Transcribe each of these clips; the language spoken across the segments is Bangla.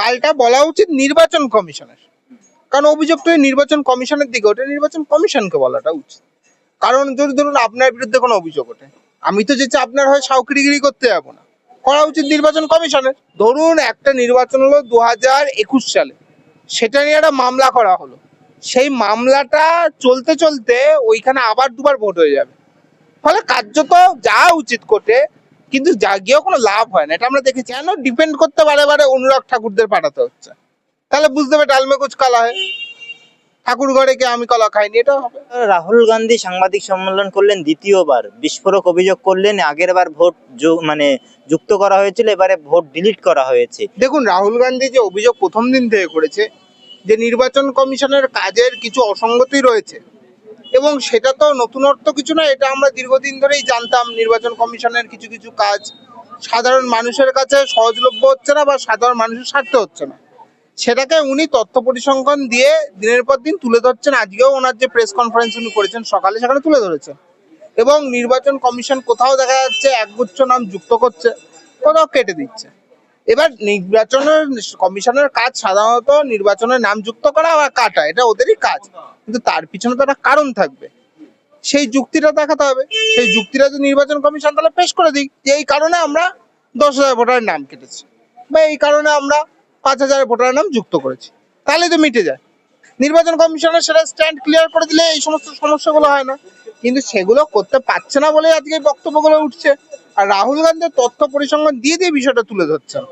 পাল্টা বলা উচিত নির্বাচন কমিশনের। কারণ অভিযোগ তো নির্বাচন কমিশনের দিকে ওঠে, নির্বাচন কমিশনকে বলাটা উচিত। কারণ যদি ধরুন আপনার বিরুদ্ধে কোনো অভিযোগ ওঠে, আমি তো যেটা আপনার হয় সাউকিরিগিরি করতে যাব না। করা উচিত নির্বাচন কমিশনের। ধরুন একটা নির্বাচন হলো দু হাজার একুশ সালে, সেটা নিয়ে একটা মামলা করা হলো। সেই মামলাটা চলতে চলতে ওইখানে আবার দুবার ভোট হয়ে যাবে। ফলে কার্যত যা উচিত কোর্টে কিন্তু যা গিয়েও কোনো লাভ হয় না। এটা আমরা দেখেছি। কেন ডিপেন্ড করতে বারে বারে অনুরাগ ঠাকুরদের পাঠাতে হচ্ছে? তাহলে বুঝতে হবে ডালমে কুচ কালা হয়। ঠাকুর ঘরে কে আমি কলা খাইনি এটা হবে। রাহুল গান্ধী সাংবাদিক সম্মেলন করলেন দ্বিতীয়বার। বিস্ফোরক অভিযোগ করলেন আগের বার ভোট মানে যুক্ত করা হয়েছিল এবারে ভোট ডিলিট করা হয়েছে। দেখুন রাহুল গান্ধী যে অভিযোগ প্রথম দিন থেকে করেছে যে নির্বাচন কমিশনের কাজের কিছু অসঙ্গতি রয়েছে এবং সেটা তো নতুনত্ব কিছু না, এটা আমরা দীর্ঘদিন ধরেই জানতাম। নির্বাচন কমিশনের কিছু কিছু কাজ সাধারণ মানুষের কাছে সহজলভ্য হচ্ছে না বা সাধারণ মানুষের স্বার্থে হচ্ছে না। সেটাকে উনি তথ্য পরিসংখ্যান দিয়ে দিনের পর দিন তুলে ধরছেন। আজকেও ওনার যে প্রেস কনফারেন্স উনি করেছেন, সকালে সেখানে তুলে ধরেছেন। এবং নির্বাচন কমিশন কোথাও দেখা যাচ্ছে একগুচ্ছ নাম যুক্ত করছে, কোথাও কেটে দিচ্ছে। এবার নির্বাচনের কমিশনের কাজ সাধারণত নির্বাচনের নাম যুক্ত করা বা কাটা, এটা ওদেরই কাজ। কিন্তু তার পিছনে তো একটা কারণ থাকবে। সেই যুক্তিটা দেখাতে হবে। সেই যুক্তিটা যদি নির্বাচন কমিশন তাহলে পেশ করে দিক যে এই কারণে আমরা দশ হাজার ভোটারের নাম কেটেছি বা এই কারণে আমরা পাঁচ হাজার ভোটারের নাম যুক্ত করেছি। তাহলে তো মিটে যায়। নির্বাচন কমিশনের সেটা স্ট্যান্ড ক্লিয়ার করে দিলে এই সমস্ত সমস্যাগুলো হয় না। কিন্তু সেগুলো করতে পারছে না বলে আজকে বক্তব্যগুলো উঠছে। আর রাহুল গান্ধী তথ্য পরিসংখ্যান দিয়ে দিয়ে বিষয়টা তুলে ধরছেন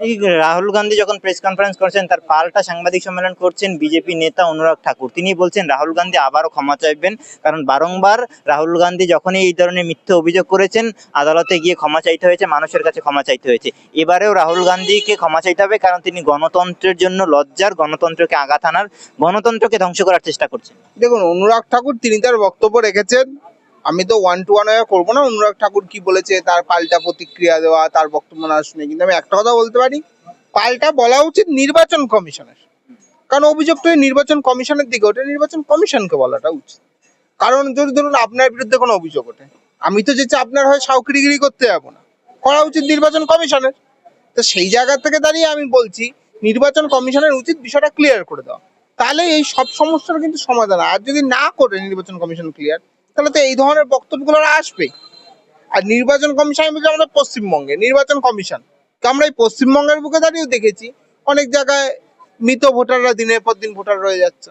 রাহুল গান্ধী যখন প্রেস কনফারেন্স করছেন, তার পাল্টা সাংবাদিক সম্মেলন করছেন বিজেপি নেতা অনুরাগ ঠাকুর। তিনি বলছেন, রাহুল গান্ধী আবারও ক্ষমা চাইবেন, কারণ বারংবার রাহুল গান্ধী যখনই এই ধরনের মিথ্যে অভিযোগ করেছেন, আদালতে গিয়ে ক্ষমা চাইতে হয়েছে, মানুষের কাছে ক্ষমা চাইতে হয়েছে। এবারেও রাহুল গান্ধীকে ক্ষমা চাইতে হবে, কারণ তিনি গণতন্ত্রের জন্য লজ্জার, গণতন্ত্রকে আঘাত আনার, গণতন্ত্রকে ধ্বংস করার চেষ্টা করছেন। দেখুন, অনুরাগ ঠাকুর, তিনি তার বক্তব্য রেখেছেন আমি তো ওয়ান টু ওয়ান করব না। অনুরাগ ঠাকুর কি বলেছে, তার পাল্টা প্রতিক্রিয়া দেওয়া, তার বক্তব্য না শুনে। কিন্তু আমি একটা কথা বলতে পারি, পাল্টা বলা উচিত নির্বাচন কমিশনের। কারণ অভিযোগ তো নির্বাচন কমিশনের দিকে ওঠে, নির্বাচন কমিশনকে বলাটা উচিত। কারণ যদি ধরুন আপনার বিরুদ্ধে কোনো অভিযোগ ওঠে, আমি তো যেটা আপনার হয় সাউকিরিগিরি করতে যাব না। করা উচিত নির্বাচন কমিশনের। তো সেই জায়গা থেকে দাঁড়িয়ে আমি বলছি, নির্বাচন কমিশনের উচিত বিষয়টা ক্লিয়ার করে দেওয়া। তাহলে এই সব সমস্যার কিন্তু সমাধান আর যদি না করে নির্বাচন কমিশন ক্লিয়ার তাহলে তো এই ধরনের বক্তব্যগুলো আর আসবেই। আর নির্বাচন কমিশন বলছি আমাদের পশ্চিমবঙ্গে, নির্বাচন কমিশন, তো আমরা এই পশ্চিমবঙ্গের বুকে দাঁড়িয়েও দেখেছি, অনেক জায়গায় মৃত ভোটাররা দিনের পর দিন ভোটার রয়ে যাচ্ছে,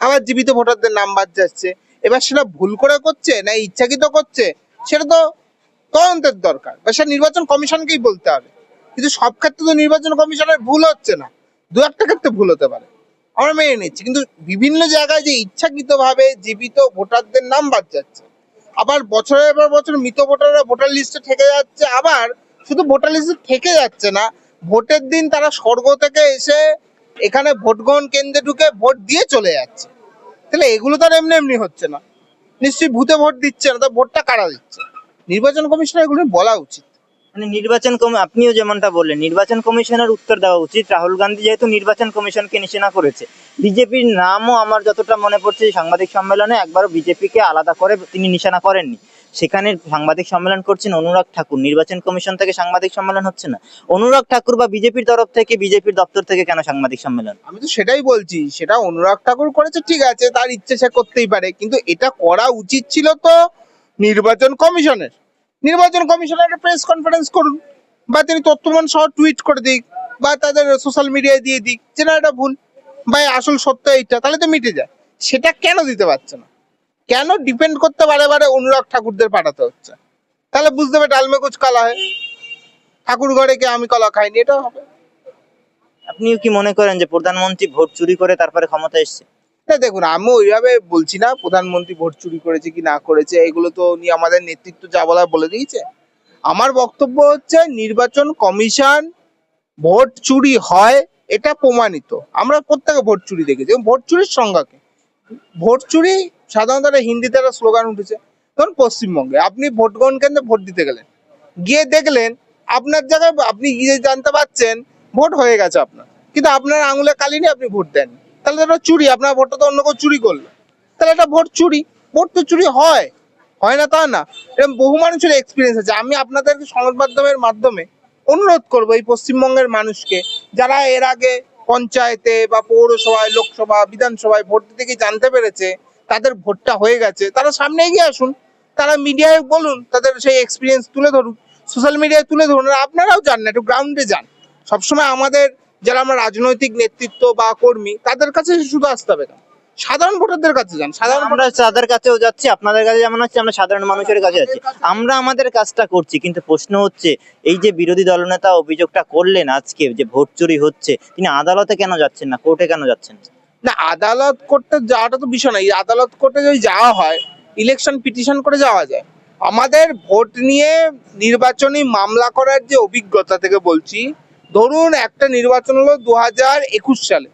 আবার জীবিত ভোটারদের নাম বাদ যাচ্ছে। এবার সেটা ভুল করে করছে না ইচ্ছাকৃত করছে, সেটা তো তদন্তের দরকার। বা সেটা নির্বাচন কমিশনকেই বলতে হবে। কিন্তু সব ক্ষেত্রে তো নির্বাচন কমিশনের ভুল হচ্ছে না। দু একটা ক্ষেত্রে ভুল হতে পারে। আমরা মেনে নিচ্ছি। কিন্তু বিভিন্ন জায়গায় যে ইচ্ছাকৃতভাবে জীবিত ভোটারদের নাম বাদ যাচ্ছে, আবার বছরের পর বছর মৃত ভোটাররা ভোটার লিস্টে থেকে যাচ্ছে, আবার শুধু ভোটার লিস্টে থেকে যাচ্ছে না, ভোটের দিন তারা স্বর্গ থেকে এসে এখানে ভোট গ্রহণ কেন্দ্রে ঢুকে ভোট দিয়ে চলে যাচ্ছে। তাহলে এগুলো তো আর এমনি এমনি হচ্ছে না। নিশ্চয়ই ভূতে ভোট দিচ্ছে না, তা ভোটটা কারা দিচ্ছে? নির্বাচন কমিশনের এগুলো বলা উচিত। মানে নির্বাচন কম আপনিও যেমনটা বললেন, নির্বাচন কমিশনের উত্তর দেওয়া উচিত। রাহুল গান্ধী যেহেতু নির্বাচন কমিশনকে নিশানা করেছে, বিজেপির নামও আমার যতটা মনে পড়ছে সাংবাদিক সম্মেলনে একবারও বিজেপিকে আলাদা করে তিনি নিশানা করেননি। সেখানে সাংবাদিক সম্মেলন করছেন অনুরাগ ঠাকুর। নির্বাচন কমিশন থেকে সাংবাদিক সম্মেলন হচ্ছে না। অনুরাগ ঠাকুর বা বিজেপির তরফ থেকে, বিজেপির দপ্তর থেকে কেন সাংবাদিক সম্মেলন? আমি তো সেটাই বলছি, সেটা অনুরাগ ঠাকুর করেছে, ঠিক আছে, তার ইচ্ছে সে করতেই পারে। কিন্তু এটা করা উচিত ছিল তো নির্বাচন কমিশনের। নির্বাচন কমিশনের প্রেস কনফারেন্স করুন বা তিনি তথ্যমান সহ টুইট করে দিক বা তাদের সোশ্যাল মিডিয়ায় দিয়ে দিক যে না এটা ভুল বা আসল সত্য এইটা, তাহলে তো মিটে যায়। সেটা কেন দিতে পারছে না? কেন ডিপেন্ড করতে বারে বারে অনুরাগ ঠাকুরদের পাঠাতে হচ্ছে? তাহলে বুঝতে হবে ডালমে কুচ কালা হয়। ঠাকুর ঘরে কে আমি কলা খাইনি এটা হবে। আপনিও কি মনে করেন যে প্রধানমন্ত্রী ভোট চুরি করে তারপরে ক্ষমতা এসছে? না, দেখুন আমি ওইভাবে বলছি না, প্রধানমন্ত্রী ভোট চুরি করেছে কি না করেছে, এগুলো তো উনি আমাদের নেতৃত্ব যা বলার বলে দিয়েছে। আমার বক্তব্য হচ্ছে, নির্বাচন কমিশন ভোট চুরি হয়, এটা প্রমাণিত। আমরা প্রত্যেকে ভোট চুরি দেখেছি ভোট চুরির সংজ্ঞা কি? ভোট চুরি সাধারণত একটা হিন্দিতে একটা স্লোগান উঠেছে, ধরুন পশ্চিমবঙ্গে, আপনি ভোট গ্রহণ কেন্দ্রে ভোট দিতে গেলেন, গিয়ে দেখলেন আপনার জায়গায় আপনি গিয়ে জানতে পারছেন, ভোট হয়ে গেছে আপনার, কিন্তু আপনার আঙুলে কালি নিয়ে আপনি ভোট দেন তাহলে এটা চুরি, আপনার ভোটটা তো অন্য কেউ চুরি করল। তাহলে এটা ভোট চুরি, ভোট তো চুরি হয়। হয় না তা না। এরকম বহু মানুষের এক্সপিরিয়েন্স আছে। আমি আপনাদেরকে সংবাদ মাধ্যমের মাধ্যমে অনুরোধ করব এই পশ্চিমবঙ্গের মানুষকে, যারা এর আগে পঞ্চায়েতে বা পৌরসভায়, লোকসভা, বিধানসভায় ভোট দিতে গিয়ে জানতে পেরেছে, তাদের ভোটটা হয়ে গেছে, তারা সামনে এগিয়ে আসুন। তারা মিডিয়ায় বলুন, তাদের সেই এক্সপিরিয়েন্স তুলে ধরুন। সোশ্যাল মিডিয়ায় তুলে ধরুন। আপনারাও যান না, একটু গ্রাউন্ডে যান। সবসময় আমাদের যারা আমরা রাজনৈতিক নেতৃত্ব বা কর্মী তাদের কাছে শুধু আসতে হবে না। সাধারণ ভোটারদের কাছে যান। সাধারণ আমরা তাদের কাছেও যাচ্ছি আপনাদের কাছে যেমন হচ্ছে আমরা সাধারণ মানুষের কাছে যাচ্ছি আমরা আমাদের কাজটা করছি কিন্তু প্রশ্ন হচ্ছে এই যে বিরোধী দলনেতা অভিযোগটা করলেন আজকে যে ভোট চুরি হচ্ছে তিনি আদালতে কেন যাচ্ছেন না? কোর্টে কেন যাচ্ছেন? না? আদালত করতে যাওয়াটা তো বিষয় না। এই আদালত করতে যদি যাওয়া হয় ইলেকশন পিটিশন করে যাওয়া যায় আমাদের ভোট নিয়ে নির্বাচনী মামলা করার যে অভিজ্ঞতা থেকে বলছি ধরুন একটা নির্বাচন হলো দু হাজার একুশ সালে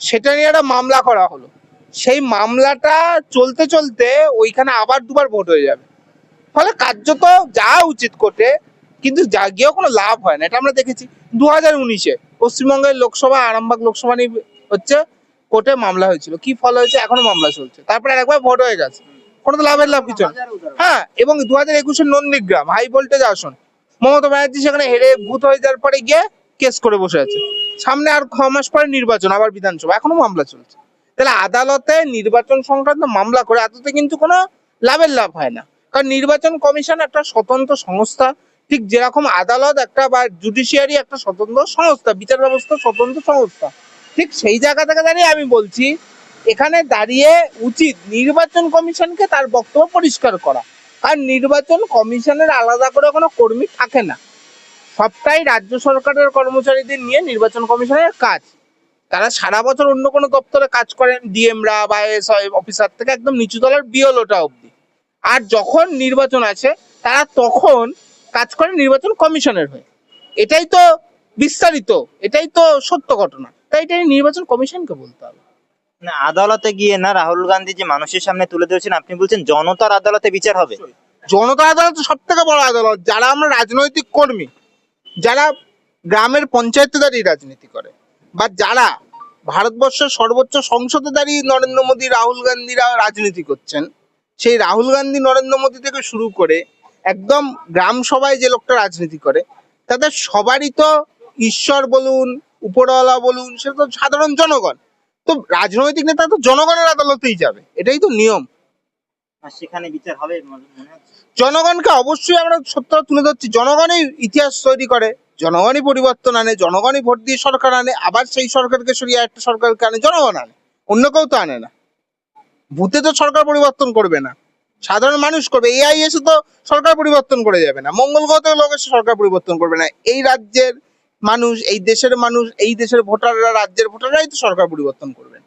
সেটা নিয়ে একটা মামলা করা হলো। সেই মামলাটা চলতে চলতে ওইখানে আবার দুবার ভোট হয়ে যাবে। ফলে কার্যত যাওয়া উচিত কোর্টে কিন্তু যা গিয়েও কোনো লাভ হয় না এটা আমরা দেখেছি। দু হাজার উনিশে পশ্চিমবঙ্গের লোকসভা আরামবাগ লোকসভা নিয়ে হচ্ছে কোর্টে মামলা হয়েছিল। কি ফল হয়েছে? এখনও মামলা চলছে। তারপরে আরেকবার ভোট হয়ে গেছে। কোনো তো লাভের লাভ কিছু না। হ্যাঁ এবং দু হাজার একুশের নন্দীগ্রাম হাই ভোল্টেজ আসন। মমতা ব্যানার্জি সেখানে হেরে ভূত হয়ে যাওয়ার পরে গিয়ে কেস করে বসে আছে। সামনে আর ছ মাস পরে নির্বাচন, আবার বিধানসভা। এখনও মামলা চলছে। তাহলে আদালতে নির্বাচন সংক্রান্ত মামলা করে এততে কিন্তু কোনো লাভের লাভ হয় না। কারণ নির্বাচন কমিশন একটা স্বতন্ত্র সংস্থা। ঠিক যেরকম আদালত একটা বা জুডিশিয়ারি একটা স্বতন্ত্র সংস্থা, বিচার ব্যবস্থা স্বতন্ত্র সংস্থা। ঠিক সেই জায়গা থেকে দাঁড়িয়ে আমি বলছি, এখানে দাঁড়িয়ে উচিত নির্বাচন কমিশনকে তার বক্তব্য পরিষ্কার করা। আর নির্বাচন কমিশনের আলাদা করে কোনো কর্মী থাকে না। সবটাই রাজ্য সরকারের কর্মচারীদের নিয়ে নির্বাচন কমিশনের কাজ। তারা সারা বছর অন্য কোনো দপ্তরে কাজ করেন ডিএমরা বা এস অফিসার থেকে একদম নিচু তলার বিওলোটা অবধি। আর যখন নির্বাচন আছে তারা তখন কাজ করে নির্বাচন কমিশনের হয়ে। এটাই তো বিস্তারিত এটাই তো সত্য ঘটনা। তাই এটা নির্বাচন কমিশনকে বলতে হবে। না আদালতে গিয়ে না রাহুল গান্ধী যে মানুষের সামনে তুলে ধরেছেন আপনি বলছেন জনতার আদালতে বিচার হবে। জনতা আদালত সব থেকে বড় আদালত যারা আমরা রাজনৈতিক কর্মী। যারা গ্রামের পঞ্চায়েতে দাঁড়িয়ে রাজনীতি করে বা যারা ভারতবর্ষের সর্বোচ্চ সংসদে দাঁড়িয়ে নরেন্দ্র মোদী, রাহুল গান্ধীরা রাজনীতি করছেন, সেই রাহুল গান্ধী, নরেন্দ্র মোদী থেকে শুরু করে একদম গ্রাম সভায় যে লোকটা রাজনীতি করে, তাদের সবারই তো ঈশ্বর বলুন, উপরওয়ালা বলুন, সেটা তো সাধারণ জনগণ। তো রাজনৈতিক নেতা তো জনগণের আদালতেই যাবে, এটাই তো নিয়ম। সেখানে বিচার হবে জনগণকে অবশ্যই আমরা সত্যতা তুলে ধরছি। জনগণই ইতিহাস তৈরি করে, জনগণই পরিবর্তন আনে, জনগণই ভোট দিয়ে সরকার আনে, আবার সেই সরকারকে সরিয়ে একটা সরকারকে আনে, জনগণ আনে, অন্য কেউ তো আনে না। ভূতে তো সরকার পরিবর্তন করবে না। সাধারণ মানুষ করবে এআই এসে তো সরকার পরিবর্তন করে যাবে না। মঙ্গল গ্রহ লোক এসে সরকার পরিবর্তন করবে না। এই রাজ্যের মানুষ, এই দেশের মানুষ, এই দেশের ভোটাররা, রাজ্যের ভোটাররাই তো সরকার পরিবর্তন করবে।